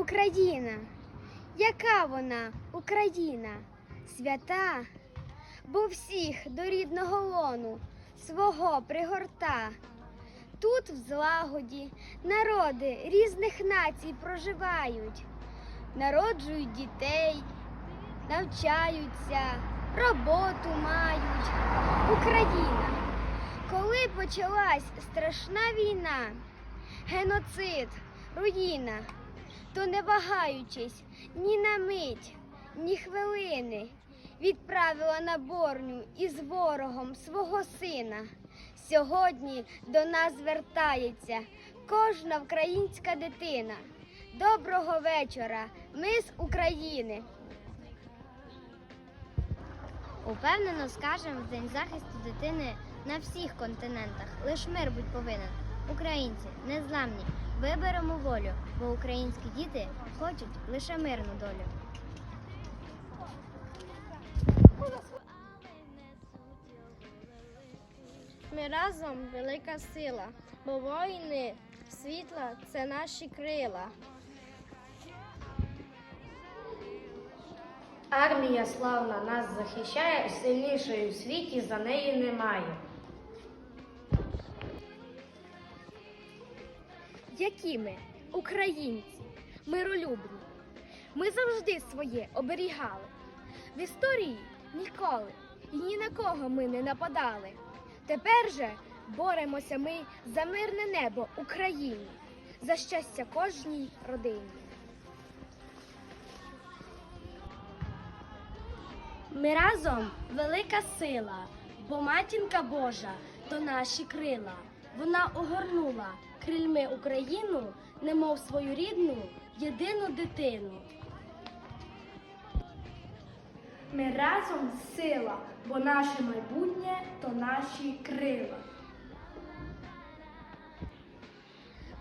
Україна, яка вона Україна, свята, бо всіх до рідного лону свого пригорта. Тут в злагоді народи різних націй проживають, народжують дітей, навчаються, роботу мають. Україна, коли почалась страшна війна, геноцид, руїна, то не вагаючись ні на мить, ні хвилини, відправила на борню із ворогом свого сина. Сьогодні до нас звертається кожна українська дитина. Доброго вечора! Ми з України. Упевнено скажемо в День захисту дитини на всіх континентах. Лиш мир будь повинен. Українці незламні, виберемо волю, бо українські діти хочуть лише мирну долю. Ми разом велика сила, бо воїни світла це наші крила. Армія славна нас захищає, сильнішої в світі за неї немає. Які ми, українці, миролюбні. Ми завжди своє оберігали. В історії ніколи і ні на кого ми не нападали. Тепер же боремося ми за мирне небо Україні, за щастя кожній родині. Ми разом велика сила, бо матінка Божа то наші крила. Вона огорнула крильми Україну, немов свою рідну, єдину дитину. Ми разом сила, бо наше майбутнє то наші крила.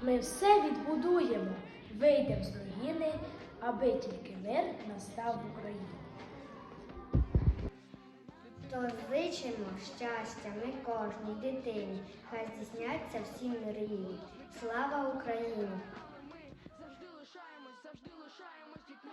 Ми все відбудуємо, вийдемо з руїни, аби тільки мир настав в Україні. То зичимо щастя ми кожній дитині, хай здійсняться всі мрії. Слава Україні! Ми Завжди лишаємось, завжди лишаємось дітьми.